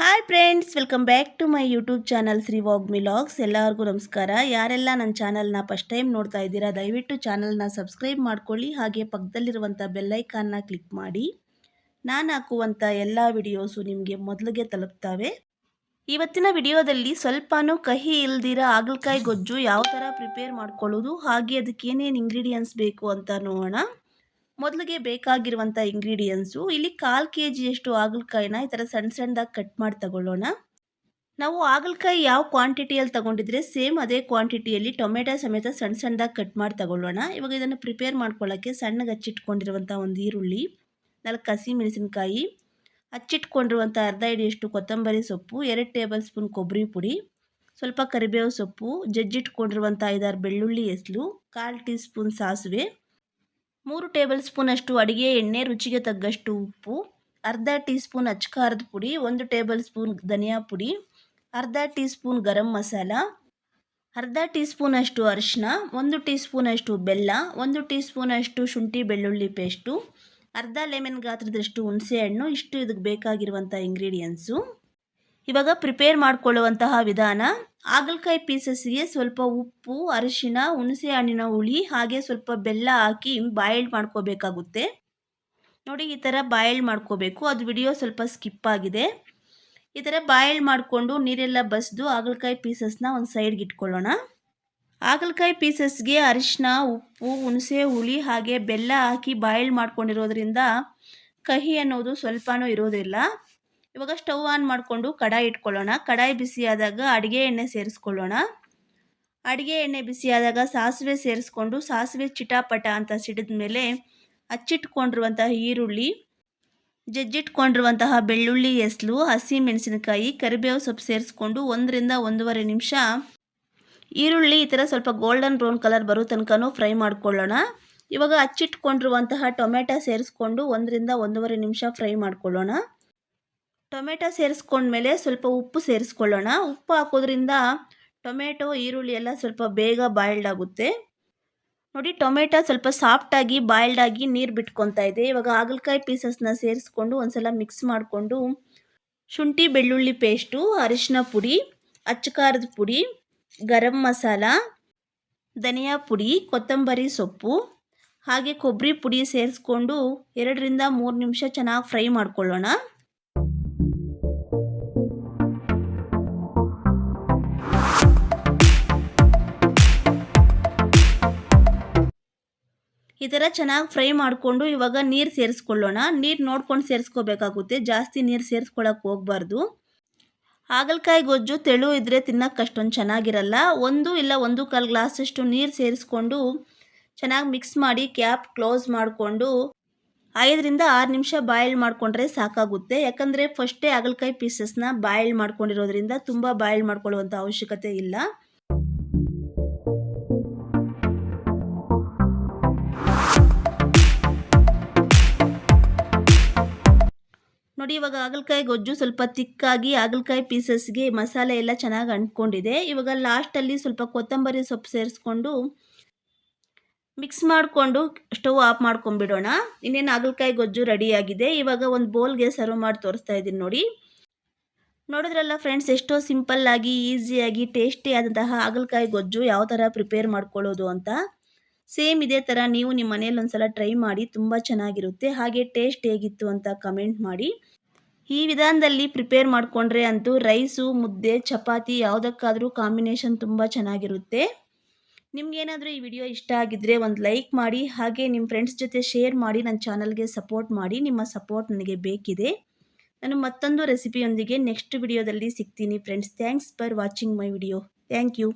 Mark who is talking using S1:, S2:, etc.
S1: Hi friends, welcome back to my YouTube channel Shri ವಾಗ್ ಮಿಲಾಗ್ಸ್. ಎಲ್ಲರಿಗೂ ನಮಸ್ಕಾರ. ಯಾರೆಲ್ಲ ನನ್ನ ಚಾನಲ್ನ ಫಸ್ಟ್ ಟೈಮ್ ನೋಡ್ತಾ ಇದ್ದೀರಾ, ದಯವಿಟ್ಟು ಚಾನಲ್ನ ಸಬ್ಸ್ಕ್ರೈಬ್ ಮಾಡ್ಕೊಳ್ಳಿ. ಹಾಗೆ ಪಕ್ಕದಲ್ಲಿರುವಂಥ ಬೆಲ್ಲೈಕಾನ್ನ ಕ್ಲಿಕ್ ಮಾಡಿ. ನಾನು ಹಾಕುವಂಥ ಎಲ್ಲ ವಿಡಿಯೋಸು ನಿಮಗೆ ಮೊದಲಿಗೆ ತಲುಪ್ತವೆ. ಇವತ್ತಿನ ವಿಡಿಯೋದಲ್ಲಿ ಸ್ವಲ್ಪನೂ ಕಹಿ ಇಲ್ದಿರ ಹಾಗಲಕಾಯಿ ಗೊಜ್ಜು ಯಾವ ಥರ ಪ್ರಿಪೇರ್ ಮಾಡ್ಕೊಳ್ಳೋದು, ಹಾಗೆ ಅದಕ್ಕೇನೇನು ಇಂಗ್ರೀಡಿಯೆಂಟ್ಸ್ ಬೇಕು ಅಂತ ನೋಡೋಣ. ಮೊದಲಿಗೆ ಬೇಕಾಗಿರುವಂಥ ಇಂಗ್ರೀಡಿಯೆಂಟ್ಸು ಇಲ್ಲಿ ಕಾಲು ಕೆ ಜಿಯಷ್ಟು ಹಾಗಲಕಾಯಿನ ಈ ಥರ ಸಣ್ಣ ಸಣ್ಣದಾಗಿ ಕಟ್ ಮಾಡಿ ತಗೊಳ್ಳೋಣ. ನಾವು ಹಾಗಲಕಾಯಿ ಯಾವ ಕ್ವಾಂಟಿಟಿಯಲ್ಲಿ ತಗೊಂಡಿದ್ರೆ ಸೇಮ್ ಅದೇ ಕ್ವಾಂಟಿಟಿಯಲ್ಲಿ ಟೊಮೆಟೊ ಸಮೇತ ಸಣ್ಣ ಸಣ್ಣದಾಗಿ ಕಟ್ ಮಾಡಿ ತಗೊಳ್ಳೋಣ. ಇವಾಗ ಇದನ್ನು ಪ್ರಿಪೇರ್ ಮಾಡ್ಕೊಳ್ಳೋಕ್ಕೆ ಸಣ್ಣಗೆ ಹಚ್ಚಿಟ್ಕೊಂಡಿರುವಂಥ ಒಂದು ಈರುಳ್ಳಿ, ನಾಲ್ಕು ಹಸಿ ಮೆಣಸಿನಕಾಯಿ ಹಚ್ಚಿಟ್ಕೊಂಡಿರುವಂಥ ಅರ್ಧ ಹಿಡಿಯಷ್ಟು ಕೊತ್ತಂಬರಿ ಸೊಪ್ಪು, ಎರಡು ಟೇಬಲ್ ಸ್ಪೂನ್ ಕೊಬ್ಬರಿ ಪುಡಿ, ಸ್ವಲ್ಪ ಕರಿಬೇವು ಸೊಪ್ಪು ಜಜ್ಜಿಟ್ಕೊಂಡಿರುವಂಥ ಐದಾರು ಬೆಳ್ಳುಳ್ಳಿ ಎಸಲು ಕಾಲು ಟೀ ಸ್ಪೂನ್ ಸಾಸಿವೆ ಮೂರು ಟೇಬಲ್ ಸ್ಪೂನಷ್ಟು ಅಡುಗೆ ಎಣ್ಣೆ, ರುಚಿಗೆ ತಗ್ಗಷ್ಟು ಉಪ್ಪು, ಅರ್ಧ ಟೀ ಸ್ಪೂನ್ ಪುಡಿ, ಒಂದು ಟೇಬಲ್ ಸ್ಪೂನ್ ಧನಿಯಾ ಪುಡಿ, ಅರ್ಧ ಟೀ ಸ್ಪೂನ್ ಗರಂ ಮಸಾಲ, ಅರ್ಧ ಟೀ ಸ್ಪೂನಷ್ಟು ಅರಿಶಿನ ಒಂದು ಟೀ ಸ್ಪೂನಷ್ಟು ಬೆಲ್ಲ, ಒಂದು ಟೀ ಸ್ಪೂನಷ್ಟು ಶುಂಠಿ ಬೆಳ್ಳುಳ್ಳಿ ಪೇಸ್ಟು, ಅರ್ಧ ಲೆಮನ್ ಗಾತ್ರದಷ್ಟು ಹುಣಸೆಹಣ್ಣು, ಇಷ್ಟು ಇದಕ್ಕೆ ಬೇಕಾಗಿರುವಂಥ ಇಂಗ್ರೀಡಿಯೆಂಟ್ಸು ಇವಾಗ ಪ್ರಿಪೇರ್ ಮಾಡಿಕೊಳ್ಳುವಂತಹ ವಿಧಾನ, ಹಾಗಲಕಾಯಿ ಪೀಸಸ್ಗೆ ಸ್ವಲ್ಪ ಉಪ್ಪು ಅರಿಶಿನ ಹುಣಸೆ ಹಣ್ಣಿನ ಹುಳಿ, ಹಾಗೆ ಸ್ವಲ್ಪ ಬೆಲ್ಲ ಹಾಕಿ ಬಾಯ್ಲ್ಡ್ ಮಾಡ್ಕೋಬೇಕಾಗುತ್ತೆ. ನೋಡಿ ಈ ಥರ ಬಾಯ್ಲ್ಡ್ ಮಾಡ್ಕೋಬೇಕು. ಅದು ವಿಡಿಯೋ ಸ್ವಲ್ಪ ಸ್ಕಿಪ್ ಆಗಿದೆ. ಈ ಥರ ಬಾಯ್ಲ್ಡ್ ಮಾಡಿಕೊಂಡು ನೀರೆಲ್ಲ ಬಸಿದು ಹಾಗಲಕಾಯಿ ಪೀಸಸ್ನ ಒಂದು ಸೈಡ್ಗೆ ಇಟ್ಕೊಳ್ಳೋಣ. ಹಾಗಲಕಾಯಿ ಪೀಸಸ್ಗೆ ಅರಿಶಿನ ಉಪ್ಪು, ಹುಣಸೆ, ಹುಳಿ, ಹಾಗೆ ಬೆಲ್ಲ ಹಾಕಿ ಬಾಯ್ಲ್ಡ್ ಮಾಡ್ಕೊಂಡಿರೋದ್ರಿಂದ ಕಹಿ ಅನ್ನೋದು ಸ್ವಲ್ಪನೂ ಇರೋದಿಲ್ಲ. ಇವಾಗ ಸ್ಟವ್ ಆನ್ ಮಾಡಿಕೊಂಡು ಕಡಾಯಿ ಇಟ್ಕೊಳ್ಳೋಣ. ಕಡಾಯಿ ಬಿಸಿಯಾದಾಗ ಅಡುಗೆ ಎಣ್ಣೆ ಸೇರಿಸ್ಕೊಳ್ಳೋಣ. ಅಡುಗೆ ಎಣ್ಣೆ ಬಿಸಿಯಾದಾಗ ಸಾಸಿವೆ ಸೇರಿಸ್ಕೊಂಡು ಸಾಸಿವೆ ಚಿಟಾಪಟ ಅಂತ ಸಿಡಿದ ಮೇಲೆ ಹಚ್ಚಿಟ್ಕೊಂಡಿರುವಂತಹ ಈರುಳ್ಳಿ, ಜಜ್ಜಿಟ್ಕೊಂಡಿರುವಂತಹ ಬೆಳ್ಳುಳ್ಳಿ ಎಸ್ಲು ಹಸಿ ಮೆಣಸಿನಕಾಯಿ, ಕರಿಬೇವು ಸೊಪ್ಪು ಸೇರಿಸ್ಕೊಂಡು ಒಂದರಿಂದ ಒಂದೂವರೆ ನಿಮಿಷ ಈರುಳ್ಳಿ ಈ ಥರ ಸ್ವಲ್ಪ ಗೋಲ್ಡನ್ ಬ್ರೌನ್ ಕಲರ್ ಬರೋ ತನಕನೂ ಫ್ರೈ ಮಾಡ್ಕೊಳ್ಳೋಣ. ಇವಾಗ ಹಚ್ಚಿಟ್ಕೊಂಡಿರುವಂತಹ ಟೊಮೆಟೊ ಸೇರಿಸ್ಕೊಂಡು ಒಂದರಿಂದ ಒಂದೂವರೆ ನಿಮಿಷ ಫ್ರೈ ಮಾಡ್ಕೊಳ್ಳೋಣ. ಟೊಮೆಟೊ ಸೇರಿಸ್ಕೊಂಡ್ಮೇಲೆ ಸ್ವಲ್ಪ ಉಪ್ಪು ಸೇರಿಸ್ಕೊಳ್ಳೋಣ. ಉಪ್ಪು ಹಾಕೋದ್ರಿಂದ ಟೊಮೆಟೊ, ಈರುಳ್ಳಿ ಎಲ್ಲ ಸ್ವಲ್ಪ ಬೇಗ ಬಾಯ್ಲ್ಡ್ ಆಗುತ್ತೆ. ನೋಡಿ, ಟೊಮೆಟೊ ಸ್ವಲ್ಪ ಸಾಫ್ಟಾಗಿ ಬಾಯ್ಲ್ಡ್ ಆಗಿ ನೀರು ಬಿಟ್ಕೊತಾ ಇದೆ. ಇವಾಗ ಹಾಗಲಕಾಯಿ ಪೀಸಸ್ನ ಸೇರಿಸ್ಕೊಂಡು ಒಂದ್ಸಲ ಮಿಕ್ಸ್ ಮಾಡಿಕೊಂಡು ಶುಂಠಿ, ಬೆಳ್ಳುಳ್ಳಿ ಪೇಸ್ಟು ಅರಿಶಿನ ಪುಡಿ, ಅಚ್ಚಕಾರದ ಪುಡಿ, ಗರಂ ಮಸಾಲ, ಧನಿಯಾ ಪುಡಿ, ಕೊತ್ತಂಬರಿ ಸೊಪ್ಪು, ಹಾಗೆ ಕೊಬ್ಬರಿ ಪುಡಿ ಸೇರಿಸ್ಕೊಂಡು ಎರಡರಿಂದ ಮೂರು ನಿಮಿಷ ಚೆನ್ನಾಗಿ ಫ್ರೈ ಮಾಡ್ಕೊಳ್ಳೋಣ. ಥರ ಚೆನ್ನಾಗಿ ಫ್ರೈ ಮಾಡಿಕೊಂಡು ಇವಾಗ ನೀರು ಸೇರಿಸ್ಕೊಳ್ಳೋಣ. ನೀರು ನೋಡ್ಕೊಂಡು ಸೇರಿಸ್ಕೋಬೇಕಾಗುತ್ತೆ. ಜಾಸ್ತಿ ನೀರು ಸೇರಿಸ್ಕೊಳಕ್ಕೆ ಹೋಗ್ಬಾರ್ದು. ಹಾಗಲಕಾಯಿ ಗೊಜ್ಜು ತೆಳು ಇದ್ದರೆ ತಿನ್ನೋಕ್ಕೆ ಅಷ್ಟೊಂದು ಚೆನ್ನಾಗಿರಲ್ಲ. ಒಂದು ಇಲ್ಲ ಒಂದು ಕಾಲು ಗ್ಲಾಸಷ್ಟು ನೀರು ಸೇರಿಸ್ಕೊಂಡು ಚೆನ್ನಾಗಿ ಮಿಕ್ಸ್ ಮಾಡಿ ಕ್ಯಾಪ್ ಕ್ಲೋಸ್ ಮಾಡಿಕೊಂಡು ಐದರಿಂದ ಆರು ನಿಮಿಷ ಬಾಯ್ಲ್ ಮಾಡಿಕೊಂಡ್ರೆ ಸಾಕಾಗುತ್ತೆ. ಯಾಕಂದರೆ ಫಸ್ಟೇ ಹಾಗಲಕಾಯಿ ಪೀಸಸ್ನ ಬಾಯ್ಲ್ ಮಾಡ್ಕೊಂಡಿರೋದ್ರಿಂದ ತುಂಬ ಬಾಯ್ಲ್ ಮಾಡ್ಕೊಳ್ಳುವಂಥ ಅವಶ್ಯಕತೆ ಇಲ್ಲ. ನೋಡಿ, ಇವಾಗ ಹಾಗಲಕಾಯಿ ಗೊಜ್ಜು ಸ್ವಲ್ಪ ತಿಕ್ಕಾಗಿ ಹಾಗಲಕಾಯಿ ಪೀಸಸ್ಗೆ ಮಸಾಲೆ ಎಲ್ಲ ಚೆನ್ನಾಗಿ ಅಂಟ್ಕೊಂಡಿದೆ. ಇವಾಗ ಲಾಸ್ಟಲ್ಲಿ ಸ್ವಲ್ಪ ಕೊತ್ತಂಬರಿ ಸೊಪ್ಪು ಸೇರಿಸ್ಕೊಂಡು ಮಿಕ್ಸ್ ಮಾಡಿಕೊಂಡು ಸ್ಟವ್ ಆಫ್ ಮಾಡ್ಕೊಂಬಿಡೋಣ ಇನ್ನೇನು ಹಾಗಲಕಾಯಿ ಗೊಜ್ಜು ರೆಡಿಯಾಗಿದೆ ಇವಾಗ ಒಂದು ಬೌಲ್ಗೆ ಸರ್ವ್ ಮಾಡಿ ತೋರಿಸ್ತಾ ಇದ್ದೀನಿ ನೋಡಿ. ನೋಡಿದ್ರಲ್ಲ ಫ್ರೆಂಡ್ಸ್ ಎಷ್ಟೋ ಸಿಂಪಲ್ಲಾಗಿ ಈಸಿಯಾಗಿ ಟೇಸ್ಟಿ ಆದಂತಹ ಹಾಗಲಕಾಯಿ ಗೊಜ್ಜು ಯಾವ ಥರ ಪ್ರಿಪೇರ್ ಮಾಡ್ಕೊಳ್ಳೋದು ಅಂತ. ಸೇಮ್ ಇದೇ ಥರ ನೀವು ನಿಮ್ಮ ಮನೇಲಿ ಒಂದು ಸಲ ಟ್ರೈ ಮಾಡಿ ತುಂಬ ಚೆನ್ನಾಗಿರುತ್ತೆ. ಹಾಗೆ ಟೇಸ್ಟ್ ಹೇಗಿತ್ತು ಅಂತ ಕಮೆಂಟ್ ಮಾಡಿ. ಈ ವಿಧಾನದಲ್ಲಿ ಪ್ರಿಪೇರ್ ಮಾಡಿಕೊಂಡ್ರೆ ಅಂತೂ ರೈಸು ಮುದ್ದೆ, ಚಪಾತಿ ಯಾವುದಕ್ಕಾದರೂ ಕಾಂಬಿನೇಷನ್ ತುಂಬ ಚೆನ್ನಾಗಿರುತ್ತೆ. ನಿಮಗೇನಾದರೂ ಈ ವಿಡಿಯೋ ಇಷ್ಟ ಆಗಿದ್ದರೆ ಒಂದು ಲೈಕ್ ಮಾಡಿ, ಹಾಗೆ ನಿಮ್ಮ ಫ್ರೆಂಡ್ಸ್ ಜೊತೆ ಶೇರ್ ಮಾಡಿ ನನ್ನ ಚಾನಲ್ಗೆ ಸಪೋರ್ಟ್ ಮಾಡಿ, ನಿಮ್ಮ ಸಪೋರ್ಟ್ ನನಗೆ ಬೇಕಿದೆ. ನಾನು ಮತ್ತೊಂದು ರೆಸಿಪಿಯೊಂದಿಗೆ ನೆಕ್ಸ್ಟ್ ವಿಡಿಯೋದಲ್ಲಿ ಸಿಗ್ತೀನಿ friends thanks for watching my video thank you